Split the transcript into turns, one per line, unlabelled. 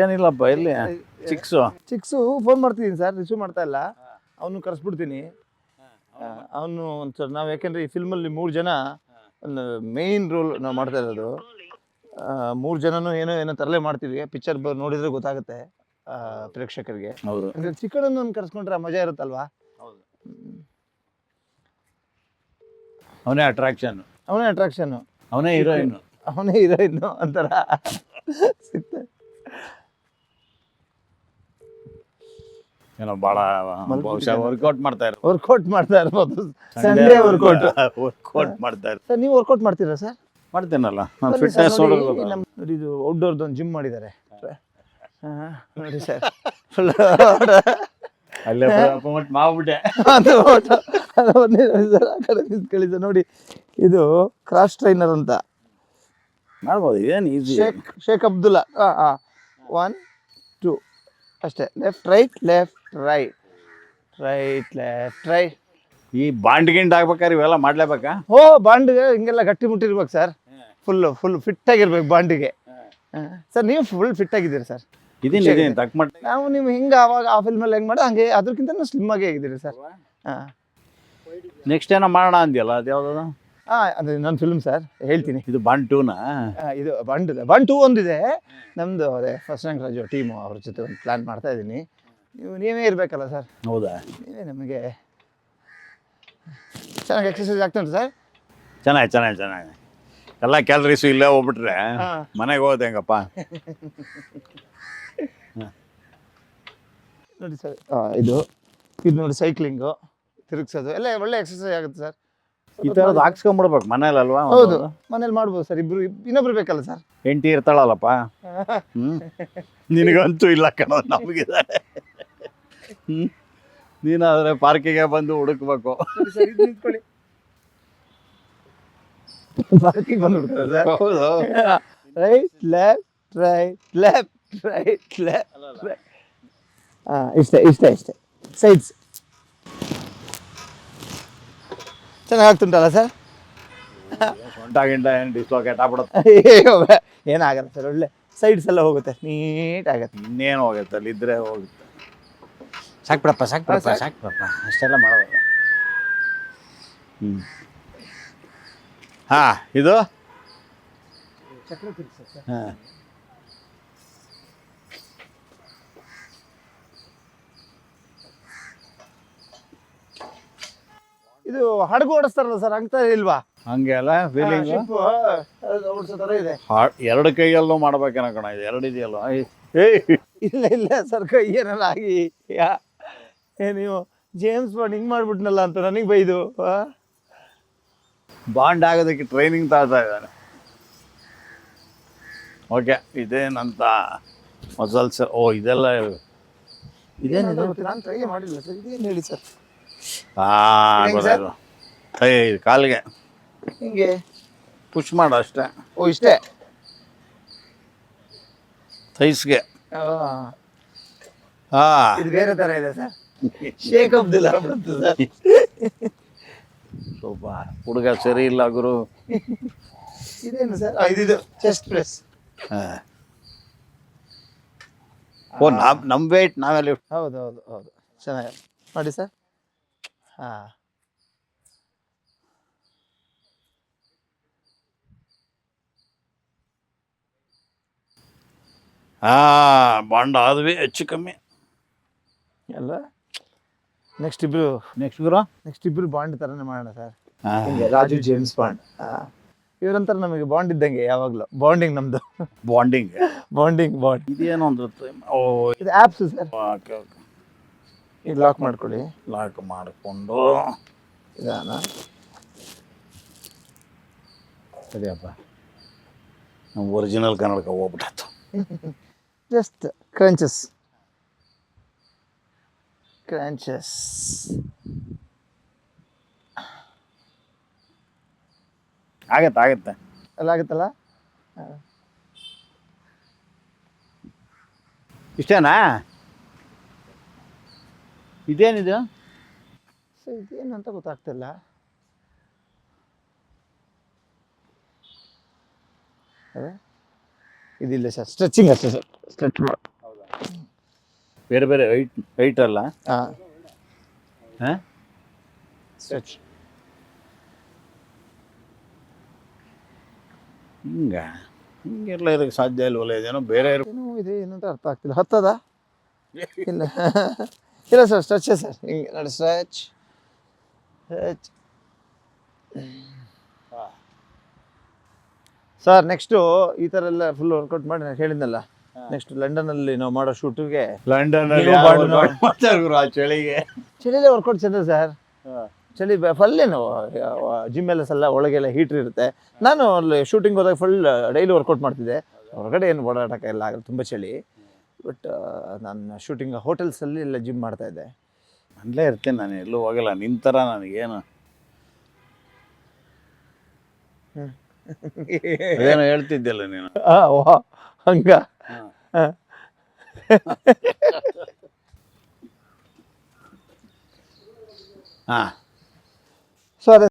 ಏನಿಲ್ಲಪ್ಪ ಎಲ್ಲಿ chicks.
Chicks phone ಮಾಡ್ತಿದ್ದೀನಿ ಸರ್ ರಿಸೀವ್ ಮಾಡ್ತಾ ಇಲ್ಲ. ಅವನು ಕರೆಸ್ಬಿಡ್ತೀನಿ. ಅವನು ಒಂದ್ಸರ್ ನಾವು ಯಾಕೆಂದ್ರೆ ಈ ಫಿಲ್ಮಲ್ಲಿ ಮೂರು ಜನ ಒಂದು ಮೇಯ್ನ್ ರೋಲ್ ನಾವು ಮಾಡ್ತಾ ಇರೋದು. ಮೂರು ಜನನು ಏನೋ ಏನೋ ತರಲೆ ಮಾಡ್ತೀವಿ. ಪಿಕ್ಚರ್ ನೋಡಿದ್ರೆ ಗೊತ್ತಾಗುತ್ತೆ ಆ, ಪ್ರೇಕ್ಷಕರಿಗೆ.
ಹೌದು.
ಅಂದ್ರೆ ಚಿಕ್ಕಣ್ಣನ ಕರ್ಸ್ಕೊಂಡ್ರೆ ಮಜಾ ಇರುತ್ತಲ್ವಾ?
ಅವನೇ ಅಟ್ರಾಕ್ಷನ್
ಅವನೇ ಅಟ್ರಾಕ್ಷನ್
ಅವನೇ ಹೀರೋಯಿನ್
ಅವನೇ ಹೀರೋಯಿನ್ ಅಂತಾರ. ಸಿಗ್ತಾರೆ
ಏನೋ ಭಾಳ ಬಹುಶಃ ವರ್ಕೌಟ್ ಮಾಡ್ತಾ ಇರೋ
ವರ್ಕೌಟ್ ಮಾಡ್ತಾ ಇರ್ಬೋದು. ಸಂಡೇ ವರ್ಕೌಟ್
ವರ್ಕೌಟ್ ಮಾಡ್ತಾ ಇರೋ
ಸರ್ ನೀವು ವರ್ಕೌಟ್ ಮಾಡ್ತೀರಾ ಸರ್?
ಮಾಡ್ತೇನಲ್ಲ ನಾನು ಫಿಟ್ನೆಸ್
ನೋಡಿ, ಇದು ಔಟ್ಡೋರ್ದು ಒಂದು ಜಿಮ್ ಮಾಡಿದ್ದಾರೆ. ನೋಡಿ ಸರ್.
ಅಲ್ಲೇ ಪ್ರಮೋಟ್ ಮಾಡ್ಬಿಟ್ಟೆ
ಅದು ಅದು ಒಂದೇ ನೋಡಿ ಸರ್, ಆ ಕಡೆ ನಿಂತ್ಕೊಳ್ಳಿ ಸರ್ ನೋಡಿ. ಇದು ಕ್ರಾಸ್ ಟ್ರೈನರ್ ಅಂತ.
ಮಾಡ್ಬೋದು ಏನು ಈಸಿ
ಶೇಖ್ ಶೇಖ್ ಅಬ್ದುಲ್ಲಾ. ಹಾಂ ಹಾಂ. ಒನ್ ಟೂ ಅಷ್ಟೇ. Left right left right right left right
ಈ ಬಾಂಡ್ ಗಿಂಡ್ ಆಗ್ಬೇಕಾದ್ರೆ ಇವೆಲ್ಲ ಮಾಡ್ಲೇಬೇಕಾ?
ಓ ಬಾಂಡ್ಗೆ ಹಿಂಗೆಲ್ಲ ಗಟ್ಟಿ ಮುಟ್ಟಿರ್ಬೇಕು ಸರ್. ಫುಲ್ ಫುಲ್ ಫಿಟ್ ಆಗಿರ್ಬೇಕು ಬಾಂಡಿಗೆ. ಸರ್ ನೀವು ಫುಲ್ ಫಿಟ್ ಆಗಿದ್ದೀರಿ ಸರ್.
ಇದೀನಿ ಇದೀನಿ. ತಕ್ಕ ಮಟ್ಟ
ನಾವು ನೀವು ಹಿಂಗೆ ಅವಾಗ ಆ ಫಿಲ್ಮಲ್ಲಿ ಹೆಂಗೆ ಮಾಡೋ ಹಂಗೆ ಅದಕ್ಕಿಂತ ಸ್ಲಿಮ್ ಆಗಿ ಆಗಿದ್ದೀರಿ ಸರ್. ಹಾಂ.
ನೆಕ್ಸ್ಟ್ ಏನೋ ಮಾಡೋಣ ಅಂದ್ಯಲ್ಲ ಅದು ಯಾವ್ದು
ಹಾಂ ಅದು ನನ್ನ ಫಿಲ್ಮ್ ಸರ್ ಹೇಳ್ತೀನಿ.
ಇದು ಬಾಂಡ್ ಟೂನಾ
ಇದು ಬಂಡ್ ಬನ್ ಟೂ ಒಂದಿದೆ. ನಮ್ಮದು ಅದೇ ಫಸ್ಟ್ ರ್ಯಾಂಕ್ ರಾಜು ಟೀಮು ಅವ್ರ ಜೊತೆ ಒಂದು ಪ್ಲ್ಯಾನ್ ಮಾಡ್ತಾ ಇದ್ದೀನಿ. ನೀವು ನೀವೇ ಇರಬೇಕಲ್ಲ ಸರ್
ಹೌದಾ?
ನೀವೇ ನಮಗೆ ಚೆನ್ನಾಗಿ ಎಕ್ಸಸೈಸ್ ಆಗ್ತುಂಟು ಸರ್
ಚೆನ್ನಾಗಿ ಚೆನ್ನಾಗಿ ಚೆನ್ನಾಗಿ. ಎಲ್ಲ ಕ್ಯಾಲರೀಸು ಇಲ್ಲೇ ಹೋಗ್ಬಿಟ್ರೆ. ಮನೆಗೆ ಹೋದೆ ಹೆಂಗಪ್ಪ?
ನೋಡಿ ಸರ್ ಇದು ಇದು ನೋಡಿ ಸೈಕ್ಲಿಂಗು ತಿರುಗಿಸೋದು ಎಲ್ಲ ಒಳ್ಳೆ ಎಕ್ಸಸೈಸ್ ಆಗುತ್ತೆ ಸರ್
ಈ ತರದ್ ಹಾಕ್ಸ್ಕೊಂಡ್ಬಿಡ್ಬೇಕು ಮನೇಲಿ ಅಲ್ವಾ
ಹೌದು ಮನೇಲಿ ಮಾಡ್ಬೋದು ಸರ್ ಇಬ್ರು ಇನ್ನೊಬ್ರು ಬೇಕಲ್ಲ ಸರ್?
ಹೆಂಡತಿ ಇರ್ತಾಳಲ್ಲಪ್ಪ? ನಿನಗಂತೂ ಇಲ್ಲ ಕಣ ನಮಗಿದ್ದಾರೆ ಹ್ಞೂ ನೀನಾದರೆ ಪಾರ್ಕಿಗೆ ಬಂದು ಹುಡುಕ್ಬೇಕು.
ಪಾರ್ಕಿಗೆ ಸರ್.
ಹೌದು
right left right left right left ಹಾಂ ಇಷ್ಟೇ ಇಷ್ಟೇ ಇಷ್ಟೇ. ಸೈಡ್ಸ್ ಚೆನ್ನಾಗಿ ಆಗ್ತುಂಟಲ್ಲ ಸರ್
ಸೊಂಟ ಗಿಂಟ ಏನು ಡಿಸ್ಲೋಕೇಟ್ ಆಗ್ಬಿಡುತ್ತೆ
ಅಯ್ಯೋ, ಏನಾಗಲ್ಲ ಸರ್ ಒಳ್ಳೆ ಸೈಡ್ಸ್ ಎಲ್ಲ ಹೋಗುತ್ತೆ ನೀಟ್ ಆಗತ್ತೆ.
ಇನ್ನೇನು ಹೋಗುತ್ತೆ ಅಲ್ಲಿ ಇದ್ರೆ ಹೋಗುತ್ತೆ. ಸಾಕ್ಬಿಡಪ್ಪ ಸಾಕ್ಬಿಡಪ್ಪ ಸಾಕ್ಬಿಡಪ್ಪ
ಸಾಕು.
ಸಾಕು ಬಿಡಪ್ಪ ಅಷ್ಟೆಲ್ಲ ಮಾಡೋದು ಹ್ಞೂ ಹಾಂ ಇದು? ಹಾಂ.
ಇದು ಹಡಗು ಓಡಿಸ್ತಾರಲ್ಲ ಸರ್ ಹಂಗ್ತಾರೆ ಇಲ್ವಾ?
ಹಂಗೆ ಅಲ್ಲ ಫೀಲಿಂಗ್
ಓಡಿಸೋ ಥರ ಇದೆ.
ಎರಡು ಕೈಯಲ್ಲೂ ಮಾಡ್ಬೇಕೇನ ಕಣ ಇದು ಎರಡು ಇದೆಯಲ್ಲ? ಏಯ್
ಇಲ್ಲ ಇಲ್ಲ ಸರ್ ಕೈ ಏನಲ್ಲ ಆಗಿ ಯಾ ಏ ನೀವು ಜೇಮ್ಸ್ ಬಾಂಡ್ ಹಿಂಗೆ ಮಾಡ್ಬಿಟ್ನಲ್ಲ ಅಂತ ನನಗೆ ಬೈದು?
ಬಾಂಡ್ ಆಗೋದಕ್ಕೆ ಟ್ರೈನಿಂಗ್ ತಗೊಳ್ತಾ ಇದ್ದಾನೆ. ಓಕೆ ಇದೇನಂತ ಮಸಲ್ಸ್ ಓ ಇದೆಲ್ಲ ಇದೇನು
ನಾನು ಟ್ರೈ ಮಾಡಿಲ್ಲ ಸರ್ ಇದೇನು ಹೇಳಿ ಸರ್?
ಹಾಂ
ಹೆಂಗ್?
ಗೊತ್ತಾಯ್ತು. ಕಾಲಿಗೆ.
ಹಿಂಗೆ.
ಪುಷ್ ಮಾಡು ಅಷ್ಟೇ.
ಓ ಇಷ್ಟೇ?
ಥೈಸ್ಗೆ
ಆ,
ಹಾಂ
ಇದು ಬೇರೆ ತರ ಇದೆ ಸರ್ ಶೇಕ್ ಅಬ್ದುಲ್ ಬಿಡುತ್ತೆ ಸರ್
ಸ್ವಲ್ಪ ಹುಡುಗ ಸರಿ ಇಲ್ಲ ಗುರು.
ಇದೇನು ಸರ್ ಆ, ಇದಿದು ಚೆಸ್ಟ್ ಪ್ರೆಸ್
ಹಾಂ. ಓ ನಮ್ಮ ನಮ್ಮ ವೇಟ್ ನಾವೆಲ್ಲ
ಹೌದು ಹೌದು ಹೌದು. ಚೆನ್ನಾಗಿ ನೋಡಿ ಸರ್ ಹಾಂ.
ಹಾಂ ಬಾಂಡ್ ಆದ್ವಿ ಹೆಚ್ಚು ಕಮ್ಮಿ.
ಎಲ್ಲ? ನೆಕ್ಸ್ಟ್ ಇಬ್ರು.
ನೆಕ್ಸ್ಟ್ ಗುರು
ನೆಕ್ಸ್ಟ್ ಇಬ್ರು ಬಾಂಡ್ ತರನೇ ಮಾಡೋಣ ಸರ್
ಹಾಂ.
ಹಿಂಗೆ ರಾಜು ಜೇಮ್ಸ್ ಬಾಂಡ್. ಇವರಂತರ ನಮಗೆ ಬಾಂಡ್ ಇದ್ದಂಗೆ ಯಾವಾಗಲೂ. ಬಾಂಡಿಂಗ್ ನಮ್ಮದು
ಬಾಂಡಿಂಗ್
ಬಾಂಡಿಂಗ್ ಬಾಂಡ್
ಇದೇನೋ ಒಂದು ಓ
ಇದು ಆ್ಯಪ್ಸ್ ಸರ್
ಓಕೆ ಓಕೆ
ಇದು ಲಾಕ್ ಮಾಡ್ಕೊಳ್ಳಿ.
ಲಾಕ್ ಮಾಡಿಕೊಂಡು.
ಇದಾನ.
ಸರಿಯಪ್ಪ. ನಮ್ಮ ಒರಿಜಿನಲ್ ಕನ್ನಡಕ ಹೋಗ್ಬಿಟ್ಟಾಯ್ತು.
ಜಸ್ಟ್ ಕ್ರಂಚಸ್ ಕ್ರಂಚಸ್
ಆಗತ್ತೆ ಆಗತ್ತೆ.
ಎಲ್ಲ ಆಗುತ್ತಲ್ಲ?
ಇಷ್ಟೇನಾ? ಇದೇನಿದು?
ಸೊ ಇದೇನು ಅಂತ ಗೊತ್ತಾಗ್ತಿಲ್ಲ. ಅದೇ? ಇದಿಲ್ಲ ಸರ್ ಸ್ಟ್ರೆಚಿಂಗ್ ಅಷ್ಟೇ ಸರ್ ಸ್ಟ್ರೆಚ್
ಬೇರೆ ಬೇರೆ ಹೈಟ್ ಹೈಟ್ ಅಲ್ಲ?
ಹಾಂ.
ಹಾಂ?
ಸ್ಟ್ರೆಚ್
ಹಿಂಗ ಹಿಂಗೆಲ್ಲ ಇರೋಕ್ಕೆ ಸಾಧ್ಯ ಇಲ್ವಲ್ಲ ಇದೇನೋ ಬೇರೆ ಇರೋ
ಇದೆ ಏನಂತ ಅರ್ಥ ಆಗ್ತಿಲ್ಲ. ಹತ್ತದ? ಇಲ್ಲ. ಇಲ್ಲ ಸರ್ ಸ್ಟ್ರೆಚ್ ಸರ್. ಹಿಂಗೆ ನೋಡಿ ಸ್ಟ್ರೆಚ್ ಸ್ಟ್ರೆಚ್ ಸರ್ ನೆಕ್ಸ್ಟು ಈ ಥರ ಎಲ್ಲ ಫುಲ್ ವರ್ಕೌಟ್ ಮಾಡಿ ನಾನು ಹೇಳಿದ್ನಲ್ಲ. ನೆಕ್ಸ್ಟ್ ಲಂಡನಲ್ಲಿ ನಾವು ಮಾಡೋ ಶೂಟಿಗೆ
ಲಂಡನ್ ಆ ಚಳಿಗೆ?
ಚಳಿಲೇ ವರ್ಕೌಟ್ ಚಂದ ಸರ್. ಚಳಿ ಫಲ್ಲೇನು ಜಿಮ್ ಎಲ್ಲ ಸಲ ಒಳಗೆಲ್ಲ ಹೀಟ್ರ್ ಇರುತ್ತೆ. ನಾನು ಅಲ್ಲಿ ಶೂಟಿಂಗ್ ಹೋದಾಗ ಫುಲ್ ಡೈಲಿ ವರ್ಕೌಟ್ ಮಾಡ್ತಿದ್ದೆ. ಹೊರಗಡೆ ಏನು ಓಡಾಡೋಕೆ ಎಲ್ಲ ಆಗಲ್ಲ ತುಂಬ ಚಳಿ. ಬಟ್ ನಾನು ಶೂಟಿಂಗ್ ಹೋಟೆಲ್ಸಲ್ಲಿ ಎಲ್ಲ ಜಿಮ್ ಮಾಡ್ತಾ ಇದ್ದೆ.
ಅಲ್ಲೇ ಇರ್ತೇನೆ ನಾನು ಎಲ್ಲೂ ಹೋಗಲ್ಲ. ಥರ ನನಗೇನು? ಏನೋ ಹೇಳ್ತಿದ್ದೆಲ್ಲ ನೀನು?
ಹಂಗ.
ಹಾಂ.
ಸೊ ಅದೇ